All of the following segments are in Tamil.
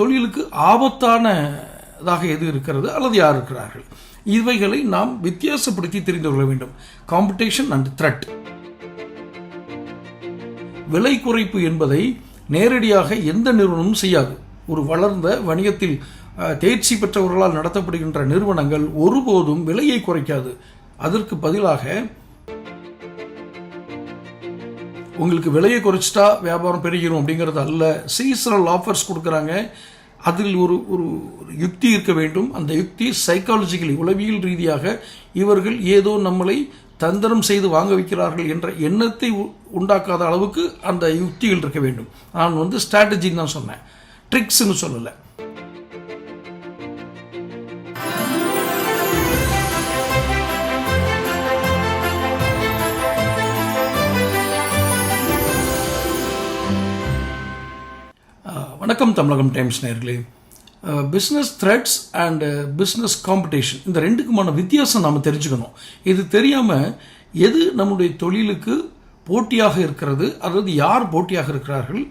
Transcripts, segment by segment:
தொழிலுக்கு ஆபத்தானதாக எது இருக்கிறது? அல்லது யார் இருக்கிறார்கள்? இவைகளை நாம் வித்தியாசப்படுத்தி தெரிந்து கொள்ள வேண்டும். காம்படிஷன் அண்ட் த்ரெட் விலை குறைப்பு என்பதை நேரடியாக எந்த நிறுவனமும் செய்யாது. ஒரு வளர்ந்த வணிகத்தில் தேர்ச்சி பெற்றவர்களால் நடத்தப்படுகின்ற நிறுவனங்கள் ஒருபோதும் விலையை குறைக்காது. அதற்கு பதிலாக உங்களுக்கு விலையை குறைச்சிட்டா வியாபாரம் பெருகிடும் அப்படிங்கிறது அல்ல. சீசனல் ஆஃபர்ஸ் கொடுக்குறாங்க. அதில் ஒரு ஒரு யுக்தி இருக்க வேண்டும். அந்த யுக்தி சைக்காலஜிக்கலி உளவியல் ரீதியாக இவர்கள் ஏதோ நம்மளை தந்திரம் செய்து வாங்க வைக்கிறார்கள் என்ற எண்ணத்தை உ- உண்டாக்காத அளவுக்கு அந்த யுக்திகள் இருக்க வேண்டும். நான் வந்து ஸ்ட்ராட்டஜின்னு தான் சொன்னேன். ட்ரிக்ஸ்னு சொல்லலை. வணக்கம் தமிழகம் டைம்ஸ் நேர்களே. Business threats and business competition இந்த ரெண்டுக்குமான வித்தியாசம் நாம் தெரிஞ்சுக்கணும். இது தெரியாமல் எது நம்முடைய தொழிலுக்கு போட்டியாக இருக்கிறது அல்லது யார் போட்டியாக இருக்கிறார்கள்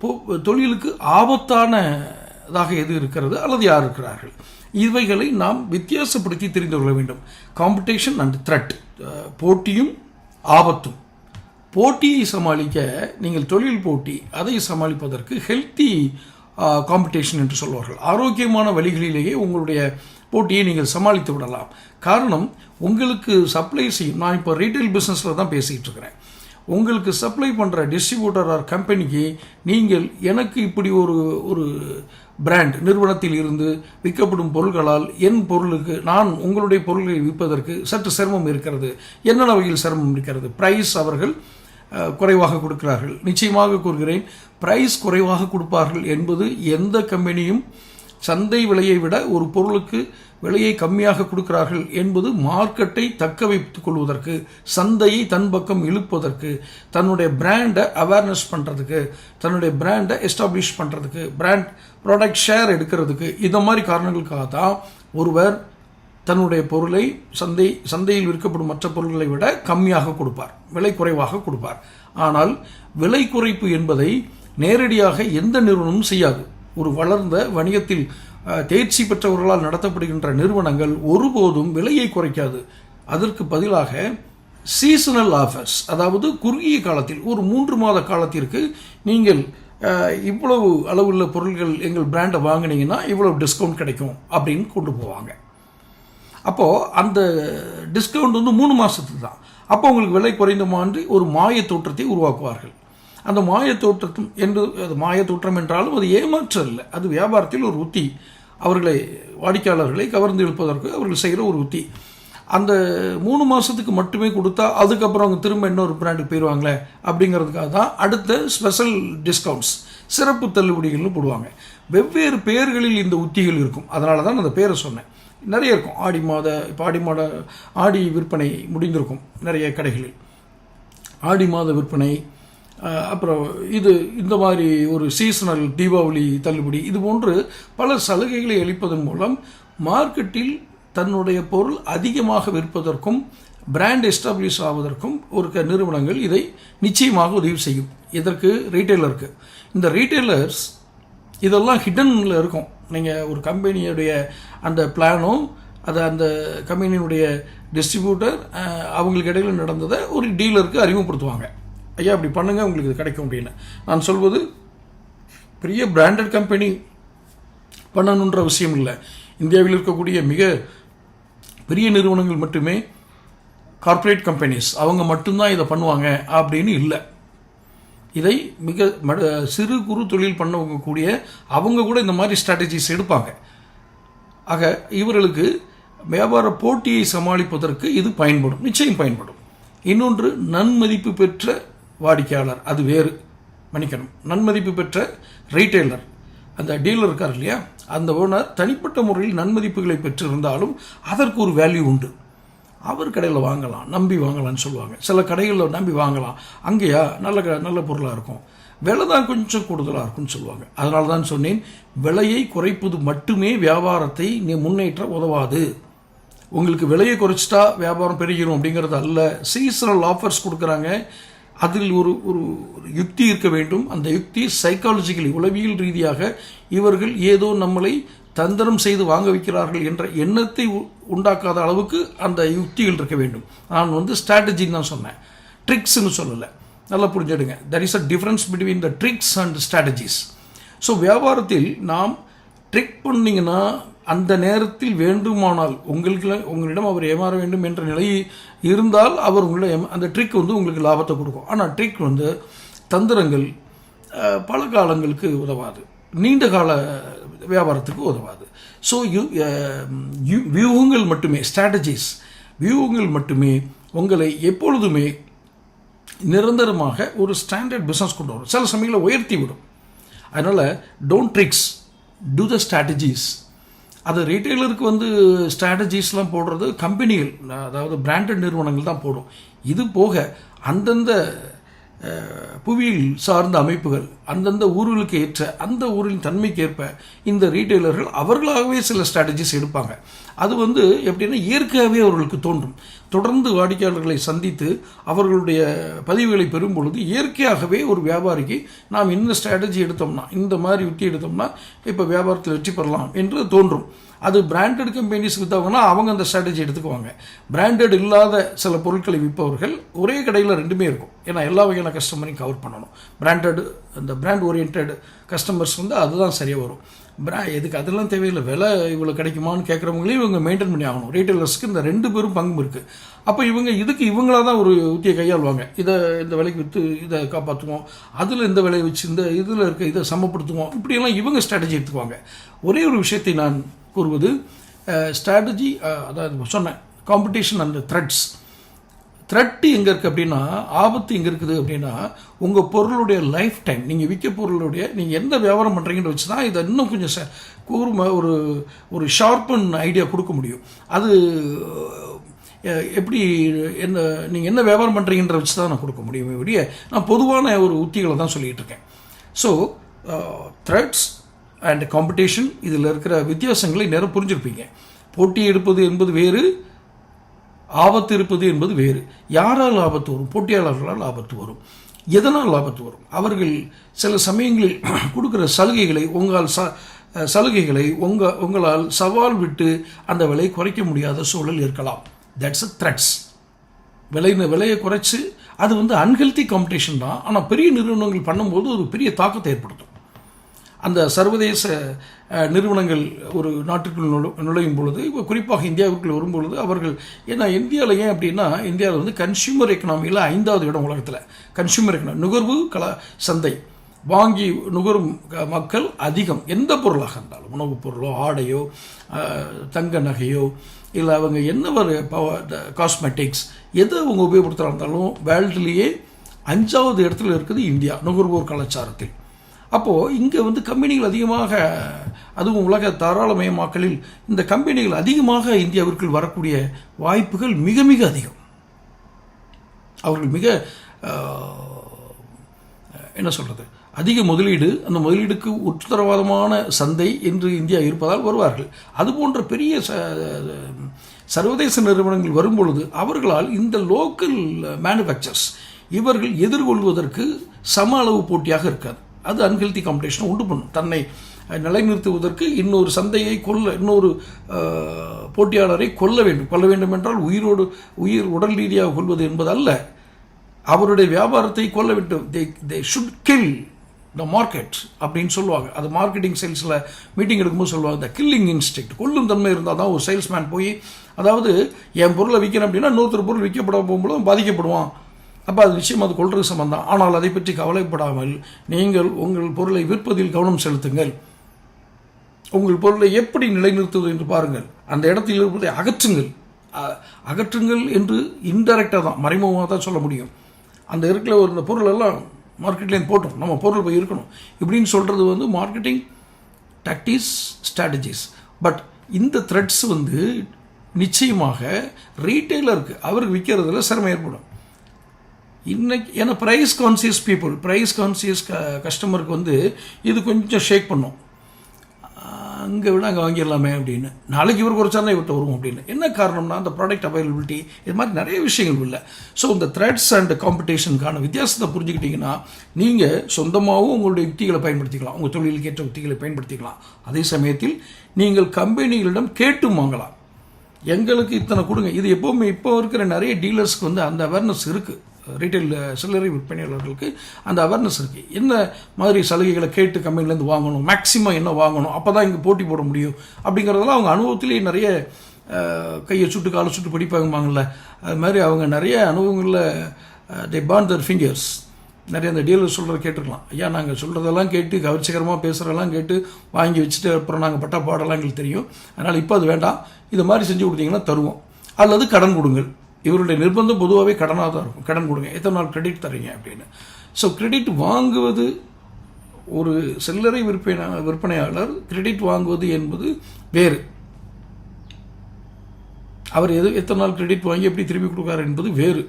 போ- தொழிலுக்கு ஆபத்தானதாக எது இருக்கிறது அல்லது யார் இருக்கிறார்கள்? இவைகளை நாம் வித்தியாசப்படுத்தி தெரிந்து கொள்ள வேண்டும். காம்படிஷன் அண்ட் த்ரெட் போட்டியும் ஆபத்தும். போட்டியை சமாளிக்க நீங்கள் தொழில் போட்டி அதை சமாளிப்பதற்கு ஹெல்த்தி காம்படிஷன் என்று சொல்வார்கள். ஆரோக்கியமான வழிகளிலேயே உங்களுடைய போட்டியை நீங்கள் சமாளித்து விடலாம். காரணம் உங்களுக்கு சப்ளை செய்யும் நான் இப்போ ரீட்டைல் பிஸ்னஸில் தான் பேசிகிட்டு இருக்கிறேன். உங்களுக்கு சப்ளை பண்ணுற டிஸ்ட்ரிபியூட்டர் ஆர் கம்பெனிக்கு நீங்கள் எனக்கு இப்படி ஒரு ஒரு பிராண்ட் நிறுவனத்தில் இருந்து விற்கப்படும் பொருள்களால் என் பொருளுக்கு நான் உங்களுடைய பொருள்களை விற்பதற்கு சற்று சிரமம் இருக்கிறது. என்னென்ன வகையில் சிரமம் இருக்கிறது? ப்ரைஸ் அவர்கள் குறைவாக கொடுக்கிறார்கள். நிச்சயமாக கூறுகிறேன் பிரைஸ் குறைவாக கொடுப்பார்கள் என்பது எந்த கம்பெனியும் சந்தை விலையை விட ஒரு பொருளுக்கு விலையை கம்மியாக கொடுக்கிறார்கள் என்பது மார்க்கெட்டை தக்க வைத்துக் கொள்வதற்கு சந்தையை தன் பக்கம் இழுப்பதற்கு தன்னுடைய பிராண்டை அவேர்னஸ் பண்ணுறதுக்கு தன்னுடைய பிராண்டை எஸ்டாப்ளிஷ் பண்ணுறதுக்கு பிராண்ட் ப்ராடக்ட் ஷேர் எடுக்கிறதுக்கு இந்த மாதிரி காரணங்களுக்காக தான் ஒருவர் தன்னுடைய பொருளை சந்தை சந்தையில் விற்கப்படும் மற்ற பொருட்களை விட கம்மியாக கொடுப்பார். விலை குறைவாக கொடுப்பார். ஆனால் விலை குறைப்பு என்பதை நேரடியாக எந்த நிறுவனமும் செய்யாது. ஒரு வளர்ந்த வணிகத்தில் தேர்ச்சி பெற்றவர்களால் நடத்தப்படுகின்ற நிறுவனங்கள் ஒருபோதும் விலையை குறைக்காது. அதற்கு பதிலாக சீசனல் ஆஃபர்ஸ் அதாவது குறுகிய காலத்தில் ஒரு மூன்று மாத காலத்திற்கு நீங்கள் இவ்வளவு அளவுள்ள பொருள்கள் எங்கள் பிராண்டை வாங்கினீங்கன்னா இவ்வளவு டிஸ்கவுண்ட் கிடைக்கும் அப்படின்னு கொண்டு போவாங்க. அப்போது அந்த டிஸ்கவுண்ட் வந்து மூணு மாதத்துக்கு தான் அப்போ உங்களுக்கு விலை குறைந்த மாதிரி ஒரு மாய தோற்றத்தை உருவாக்குவார்கள். அந்த மாய தோற்றம் என்று அது மாய தோற்றம் என்றாலும் அது ஏமாற்றம் இல்லை அது வியாபாரத்தில் ஒரு உத்தி. அவர்களை வாடிக்கையாளர்களை கவர்ந்து இழுப்பதற்கு அவர்கள் செய்கிற ஒரு உத்தி. அந்த மூணு மாதத்துக்கு மட்டுமே கொடுத்தா அதுக்கப்புறம் அவங்க திரும்ப இன்னொரு பிராண்டுக்கு போயிடுவாங்களே அப்படிங்கிறதுக்காக தான் அடுத்த ஸ்பெஷல் டிஸ்கவுண்ட்ஸ் சிறப்பு தள்ளுபடிகள்னு போடுவாங்க. வெவ்வேறு பெயர்களில் இந்த உத்திகள் இருக்கும். அதனால தான் அந்த பேரை சொன்னேன். நிறைய இருக்கும். ஆடி மாத இப்போ ஆடி மாத ஆடி விற்பனை முடிந்திருக்கும் நிறைய கடைகளில். ஆடி மாத விற்பனை அப்புறம் இது இந்த மாதிரி ஒரு சீசனல் தீபாவளி தள்ளுபடி இது போன்று பல சலுகைகளை அளிப்பதன் மூலம் மார்க்கெட்டில் தன்னுடைய பொருள் அதிகமாக விற்பதற்கும் பிராண்ட் எஸ்டாப்ளிஷ் ஆவதற்கும் ஒரு க- நிறுவனங்கள் இதை நிச்சயமாக உதவி செய்யும். இதற்கு ரீட்டைலருக்கு இந்த ரீட்டைலர்ஸ் இதெல்லாம் ஹிடனில் இருக்கும். நீங்கள் ஒரு கம்பெனியுடைய அந்த பிளானும் அது அந்த கம்பெனியினுடைய டிஸ்ட்ரிபியூட்டர் அவங்களுக்கு இடையில் நடந்ததை ஒரு டீலருக்கு அறிமுகப்படுத்துவாங்க. ஐயா அப்படி பண்ணுங்கள் உங்களுக்கு இது கிடைக்கும் அப்படின்னு. நான் சொல்வது பெரிய பிராண்டட் கம்பெனி பண்ணணுன்ற அவசியம் இல்லை. இந்தியாவில் இருக்கக்கூடிய மிக பெரிய நிறுவனங்கள் மட்டுமே கார்ப்பரேட் கம்பெனிஸ் அவங்க மட்டும்தான் இதை பண்ணுவாங்க அப்படின்னு இல்லை. இதை மிக மட- சிறு குறு தொழில் பண்ணவங்க கூடிய அவங்க கூட இந்த மாதிரி ஸ்ட்ராட்டஜிஸ் எடுப்பாங்க. ஆக இவர்களுக்கு வியாபார போட்டியை சமாளிப்பதற்கு இது பயன்படும் நிச்சயம் பயன்படும். இன்னொன்று நன்மதிப்பு பெற்ற வாடிக்கையாளர் அது வேறு. மன்னிக்கணும் நன்மதிப்பு பெற்ற ரீட்டைலர் அந்த டீலர் இருக்கார் இல்லையா? அந்த ஓனர் தனிப்பட்ட முறையில் நன்மதிப்புகளை பெற்றிருந்தாலும் அதற்கு ஒரு வேல்யூ உண்டு. அவர் கடையில் வாங்கலாம் நம்பி வாங்கலாம்னு சொல்லுவாங்க. சில கடைகளில் நம்பி வாங்கலாம். அங்கேயா நல்ல க- நல்ல பொருளாக இருக்கும். விலை தான் கொஞ்சம் கூடுதலாக இருக்கும்னு சொல்லுவாங்க. அதனால தான் சொன்னேன் விலையை குறைப்பது மட்டுமே வியாபாரத்தை நீ முன்னேற்ற உதவாது. உங்களுக்கு விலையை குறைச்சிட்டா வியாபாரம் பெருகிடும் அப்படிங்கிறது அல்ல. சீசனல் ஆஃபர்ஸ் கொடுக்குறாங்க. அதில் ஒரு ஒரு யுக்தி இருக்க வேண்டும். அந்த யுக்தி சைக்காலஜிக்கலி உளவியல் ரீதியாக இவர்கள் ஏதோ நம்மளை தந்திரம் செய்து வாங்க வைக்கிறார்கள் என்ற எண்ணத்தை உ- உண்டாக்காத அளவுக்கு அந்த யுக்திகள் இருக்க வேண்டும். நான் வந்து ஸ்ட்ராட்டஜின்னு தான் சொன்னேன். ட்ரிக்ஸ்னு சொல்லலை. நல்லா புரிஞ்சிடுங்க. That is a difference between the tricks and strategies so வியாபாரத்தில் நாம் ட்ரிக் பண்ணிங்கன்னா அந்த நேரத்தில் வேண்டுமானால் உங்களுக்கு உங்களிடம் அவர் ஏமாற வேண்டும் என்ற நிலை இருந்தால் அவர் உங்களிடம் அந்த ட்ரிக் வந்து உங்களுக்கு லாபத்தை கொடுக்கும். ஆனால் ட்ரிக் வந்து தந்திரங்கள் பல காலங்களுக்கு உதவாது. நீண்ட கால வியாபாரத்துக்கு உதவாது. ஸோ யூ வியூகங்கள் மட்டுமே ஸ்ட்ராட்டஜிஸ் வியூகங்கள் மட்டுமே உங்களை எப்பொழுதுமே நிரந்தரமாக ஒரு ஸ்டாண்டர்ட் பிஸ்னஸ் கொண்டு வரும். சில சமயங்களில் உயர்த்தி விடும். அதனால் don't tricks do the strategies அது ரீட்டைலருக்கு வந்து ஸ்ட்ராட்டஜிஸ்லாம் போடுறது கம்பெனிகள் அதாவது பிராண்டட் நிறுவனங்கள் தான் போடும். இது போக அந்தந்த புவியியல் சார்ந்த அமைப்புகள் அந்தந்த ஊர்களுக்கு ஏற்ற அந்த ஊரின் தன்மைக்கு ஏற்ப இந்த ரீட்டைலர்கள் அவர்களாகவே சில ஸ்ட்ராட்டஜிஸ் எடுப்பாங்க. அது வந்து எப்படின்னா இயற்கையாகவே அவர்களுக்கு தோன்றும். தொடர்ந்து வாடிக்கையாளர்களை சந்தித்து அவர்களுடைய பதிவுகளை பெறும் பொழுது இயற்கையாகவே ஒரு வியாபாரிக்கு நாம் இந்த ஸ்ட்ராட்டஜி எடுத்தோம்னா இந்த மாதிரி யுக்தி எடுத்தோம்னா இப்போ வியாபாரத்தில் வெற்றி பெறலாம் என்று தோன்றும். அது பிராண்டட் கம்பெனிஸ் விற்றவங்கன்னா அவங்க அந்த ஸ்ட்ராட்டஜி எடுத்துக்குவாங்க. பிராண்டட் இல்லாத சில பொருட்களை விற்பவர்கள் ஒரே கடையில் ரெண்டுமே இருக்கும். ஏன்னா எல்லா வகையான கஸ்டமரையும் கவர் பண்ணணும். பிராண்டட் அந்த பிராண்ட் ஓரியன்ட் கஸ்டமர்ஸ் வந்து அதுதான் சரியாக வரும். பிரா எதுக்கு? அதெல்லாம் தேவையில்லை. விலை இவ்வளோ கிடைக்குமான்னு கேட்குறவங்களையும் இவங்க மெயின்டைன் பண்ணி ஆகணும். ரீட்டைலர்ஸ்க்கு இந்த ரெண்டு பேரும் பங்கும் இருக்குது அப்போ இவங்க இதுக்கு இவங்களா தான் ஒரு உத்தியை கையாளுவாங்க. இதை இந்த விலைக்கு விற்று இதை காப்பாற்றுவோம் அதில் இந்த விலையை வச்சு இந்த இதில் இருக்க இதை சமப்படுத்துவோம். இப்படியெல்லாம் இவங்க ஸ்ட்ராட்டஜி எடுத்துக்குவாங்க. ஒரே ஒரு விஷயத்தை நான் கூறுவது ஸ்ட்ராட்டஜி அதாவது சொன்னேன் காம்படிஷன் அண்ட் த்ரெட்ஸ் த்ரெட்டு எங்கே இருக்குது அப்படின்னா ஆபத்து எங்கே இருக்குது அப்படின்னா உங்கள் பொருளுடைய லைஃப் டைம் நீங்கள் விற்க பொருளுடைய நீங்கள் எந்த வியாபாரம் பண்ணுறீங்கன்னு வச்சு தான் இதை இன்னும் கொஞ்சம் ச கூர்ம ஒரு ஒரு ஷார்ப்பன் ஐடியா கொடுக்க முடியும். அது எப்படி என்ன நீங்கள் என்ன வியாபாரம் பண்ணுறீங்கன்ற வச்சு தான் நான் கொடுக்க முடியுமே. ஒழிய நான் பொதுவான ஒரு உத்திகளை தான் சொல்லிகிட்டு இருக்கேன். ஸோ த்ரெட்ஸ் அண்ட் காம்படிஷன் இதில் இருக்கிற வித்தியாசங்களை நேரம் புரிஞ்சிருப்பீங்க. போட்டி எடுப்பது என்பது வேறு ஆபத்து இருப்பது என்பது வேறு. யாரால் ஆபத்து வரும்? போட்டியாளர்களால் ஆபத்து வரும். எதனால் ஆபத்து வரும்? அவர்கள் சில சமயங்களில் கொடுக்குற சலுகைகளை உங்களால் ச சலுகைகளை உங்கள் உங்களால் சவால் விட்டு அந்த விலை குறைக்க முடியாத சூழல் இருக்கலாம். தட்ஸ் அ த்ரெட்ஸ் விலை விலையை குறைச்சு அது வந்து அன்ஹெல்தி காம்படிஷன் தான். ஆனால் பெரிய நிறுவனங்கள் பண்ணும்போது ஒரு பெரிய தாக்கத்தை ஏற்படுத்தும். அந்த சர்வதேச நிறுவனங்கள் ஒரு நாட்டுக்குள் நுழை நுழையும் பொழுது இப்போ குறிப்பாக இந்தியாவிற்குள் வரும்பொழுது அவர்கள் ஏன்னா இந்தியாவில் ஏன் அப்படின்னா இந்தியாவில் வந்து கன்சியூமர் எக்கனாமியில் ஐந்தாவது இடம் உலகத்தில். கன்சியூமர் எக்கனாமி நுகர்வு கல சந்தை. வாங்கி நுகரும் மக்கள் அதிகம். எந்த பொருளாக இருந்தாலும் உணவுப் பொருளோ ஆடையோ தங்க நகையோ இல்லை அவங்க என்ன ஒரு காஸ்மெட்டிக்ஸ் எதை அவங்க உபயோகப்படுத்துகிறா இருந்தாலும் வேர்ல்டுலேயே அஞ்சாவது இடத்துல இருக்குது இந்தியா நுகர்வோர் கலாச்சாரத்தில். அப்போது இங்கே வந்து கம்பெனிகள் அதிகமாக அதுவும் உலக தாராளமயமாக்கலில் இந்த கம்பெனிகள் அதிகமாக இந்தியாவிற்குள் வரக்கூடிய வாய்ப்புகள் மிக மிக அதிகம். அவர்கள் மிக என்ன சொல்கிறது அதிக முதலீடு அந்த முதலீடுக்கு உத்தரவாதமான சந்தை என்று இந்தியா இருப்பதால் வருவார்கள். அதுபோன்ற பெரிய ச சர்வதேச நிறுவனங்கள் வரும்பொழுது அவர்களால் இந்த லோக்கல் மேனுஃபேக்சர்ஸ் இவர்கள் எதிர்கொள்வதற்கு சம அளவு போட்டியாக இருக்காது. அது அன்ஹெல்தி காம்படிஷனை உண்டு பண்ணும். தன்னை நிலைநிறுத்துவதற்கு இன்னொரு சந்தையை கொல்ல இன்னொரு போட்டியாளரை கொல்ல வேண்டும். கொல்ல வேண்டும் என்றால் உயிரோடு உயிர் உடல் ரீதியாக கொள்வது என்பது அல்ல அவருடைய வியாபாரத்தை கொல்ல வேண்டும். They they should kill the market அப்படின்னு சொல்லுவாங்க. அது மார்க்கெட்டிங் சேல்ஸில் மீட்டிங் எடுக்கும்போது சொல்லுவாங்க. த கில்லிங் இன்ஸ்டிக்ட் கொல்லும் தன்மை இருந்தால் தான் ஒரு சேல்ஸ்மேன் போய் அதாவது என் பொருளை விற்கிறேன் அப்படின்னா இன்னொருத்தர் பொருள் விற்கப்பட போகும்போது பாதிக்கப்படுவான். அப்போ அது நிச்சயம் அது கொள்றது சம்பந்தம். ஆனால் அதை பற்றி கவலைப்படாமல் நீங்கள் உங்கள் பொருளை விற்பதில் கவனம் செலுத்துங்கள். உங்கள் பொருளை எப்படி நிலைநிறுத்துவது என்று பாருங்கள். அந்த இடத்தில் இருப்பதை அகற்றுங்கள். அகற்றுங்கள் என்று இன்டெரக்டாக தான் மறைமுகமாக தான் சொல்ல முடியும். அந்த இருக்கிற ஒரு இந்த பொருள் எல்லாம் மார்க்கெட்லேருந்து போட்டோம். நம்ம பொருள் போய் இருக்கணும். இப்படின்னு சொல்கிறது வந்து மார்க்கெட்டிங் டாக்டிஸ் ஸ்ட்ராட்டஜிஸ் பட் இந்த த்ரெட்ஸ் வந்து நிச்சயமாக ரீட்டைலருக்கு அவருக்கு விற்கிறதுல சிரமம் ஏற்படும். இன்னைக்கு ஏன்னா price conscious people price conscious க கஸ்டமருக்கு வந்து இது கொஞ்சம் ஷேக் பண்ணும். அங்கே விட அங்கே வாங்கிடலாமே அப்படின்னு. நாளைக்கு இவர் குறைச்சாருன்னா இவர்கிட்ட வருவோம் அப்படின்னு. என்ன காரணம்னா அந்த ப்ராடக்ட் அவைலபிலிட்டி இது மாதிரி நிறைய விஷயங்கள் இல்லை. ஸோ இந்த த்ரெட்ஸ் அண்ட் காம்படிஷனுக்கான வித்தியாசத்தை புரிஞ்சுக்கிட்டிங்கன்னா நீங்கள் சொந்தமாகவும் உங்களுடைய யுக்திகளை பயன்படுத்திக்கலாம். உங்கள் தொழிலுக்கேற்ற உத்திகளை யுக்திகளை பயன்படுத்திக்கலாம். அதே சமயத்தில் நீங்கள் கம்பெனிகளிடம் கேட்டும் வாங்கலாம். எங்களுக்கு இத்தனை கொடுங்க. இது எப்போவுமே இப்போ இருக்கிற நிறைய டீலர்ஸ்க்கு வந்து அந்த அவேர்னஸ் இருக்குது ரீட்டைல் சில்லறை விற்பனையாளர்களுக்கு அந்த அவேர்னஸ் இருக்குது என்ன மாதிரி சலுகைகளை கேட்டு கம்பெனிலேருந்து வாங்கணும்? மேக்ஸிமம் என்ன வாங்கணும்? அப்போ தான் இங்கே போட்டி போட முடியும். அப்படிங்கிறதெல்லாம் அவங்க அனுபவத்திலேயே நிறைய கையை சுட்டு காலை சுட்டு படிப்பாங்கல்ல அது மாதிரி அவங்க நிறைய அனுபவங்களில் தே பான் தர் ஃபிங்கர்ஸ் நிறைய அந்த டீலர் சொல்கிறத கேட்டுருக்கலாம். ஐயா நாங்கள் சொல்கிறதெல்லாம் கேட்டு கவர்ச்சிகரமாக பேசுகிறதெல்லாம் கேட்டு வாங்கி வச்சுட்டு அப்புறம் நாங்கள் பட்டா பாடலாம் எங்களுக்கு தெரியும். அதனால் இப்போ அது வேண்டாம். இது மாதிரி செஞ்சு கொடுத்தீங்கன்னா தருவோம். அல்லது கடன் கொடுங்கள். இவருடைய நிர்பந்தம் பொதுவாகவே கடனாக தான் இருக்கும். கடன் கொடுங்க. எத்தனை நாள் கிரெடிட் தரீங்க அப்படின்னு. ஸோ கிரெடிட் வாங்குவது ஒரு சில்லறை விற்பனை விற்பனையாளர் கிரெடிட் வாங்குவது என்பது வேறு. அவர் எது எத்தனை நாள் கிரெடிட் வாங்கி எப்படி திருப்பி கொடுக்காரு என்பது வேறு.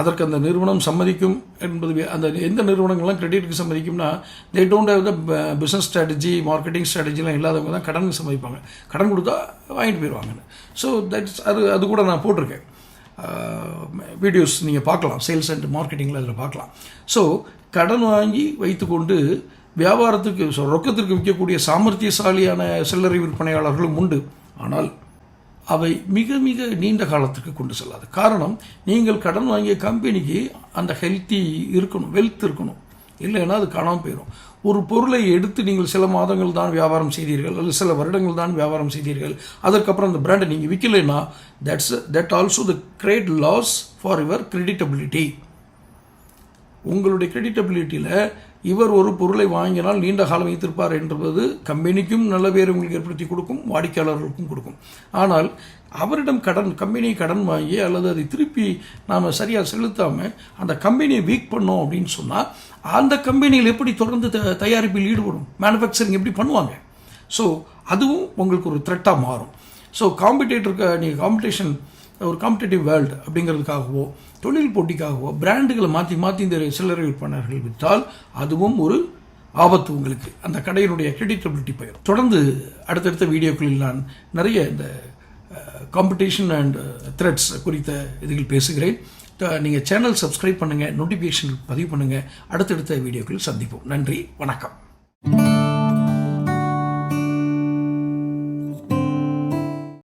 அதற்கு அந்த நிறுவனம் சம்மதிக்கும் என்பது அந்த எந்த நிறுவனங்கள்லாம் கிரெடிட்டுக்கு சம்மதிக்கும்னா they don't have the business strategy marketing ஸ்ட்ராட்டஜிலாம் இல்லாதவங்க தான் கடனுக்கு சம்மதிப்பாங்க. கடன் கொடுத்தா வாங்கிட்டு போயிடுவாங்கன்னு ஸோ தட்ஸ் அது அது கூட நான் போட்டிருக்கேன். வீடியோஸ் நீங்கள் பார்க்கலாம். சேல்ஸ் அண்ட் மார்க்கெட்டிங்கில் அதில் பார்க்கலாம். ஸோ கடன் வாங்கி வைத்துக்கொண்டு வியாபாரத்துக்கு ரொக்கத்திற்கு விற்கக்கூடிய சாமர்த்தியசாலியான சில்லறை விற்பனையாளர்களும் உண்டு. ஆனால் அவை மிக மிக நீண்ட காலத்துக்கு கொண்டு செல்லாது. காரணம் நீங்கள் கடன் வாங்கிய கம்பெனிக்கு அந்த ஹெல்த்தி இருக்கணும் வெல்த் இருக்கணும். இல்லைன்னா அது காணாமல் போயிடும் ஒரு பொருளை எடுத்து நீங்கள் சில மாதங்கள் தான் வியாபாரம் செய்தீர்கள் அல்லது சில வருடங்கள் தான் வியாபாரம் செய்தீர்கள் அதற்கப்புறம் அந்த பிராண்டை நீங்கள் விற்கலைன்னா that's that also the great loss for your creditability உங்களுடைய கிரெடிட்டபிலிட்டியில் இவர் ஒரு பொருளை வாங்கினால் நீண்ட காலம் வைத்திருப்பார் என்பது கம்பெனிக்கும் நல்ல பேர் உங்களுக்கு ஏற்படுத்தி கொடுக்கும் வாடிக்கையாளர்களுக்கும் கொடுக்கும். ஆனால் அவரிடம் கடன் கம்பெனி கடன் வாங்கி அல்லது அதை திருப்பி நாம் சரியாக செலுத்தாமல் அந்த கம்பெனியை வீக் பண்ணோம் அப்படின்னு சொன்னால் அந்த கம்பெனியில் எப்படி தொடர்ந்து த- தயாரிப்பில் ஈடுபடும்? மேனுஃபேக்சரிங் எப்படி பண்ணுவாங்க? ஸோ அதுவும் உங்களுக்கு ஒரு த்ரெட்டாக மாறும். ஸோ காம்படேட்டருக்கு நீங்கள் காம்படிஷன் ஒரு காம்படேட்டிவ் வேர்ல்டு அப்படிங்கிறதுக்காகவோ தொழில் போட்டிக்காகவோ பிராண்டுகளை மாற்றி மாற்றி இந்த சில்லறை விற்பனர்கள் விற்றால் அதுவும் ஒரு ஆபத்து உங்களுக்கு. அந்த கடையினுடைய கிரெடிட்டபிலிட்டி போயிடும் தொடர்ந்து அடுத்தடுத்த வீடியோக்களில் நான் நிறைய இந்த காம்படிஷன் அண்ட் த்ரெட்ஸ் குறித்த இதில் பேசுகிறேன். நீங்கள் சேனல் சப்ஸ்கிரைப் பண்ணுங்கள் நோட்டிஃபிகேஷன் பதிவு பண்ணுங்கள் அடுத்தடுத்த வீடியோக்களில் சந்திப்போம். நன்றி வணக்கம்.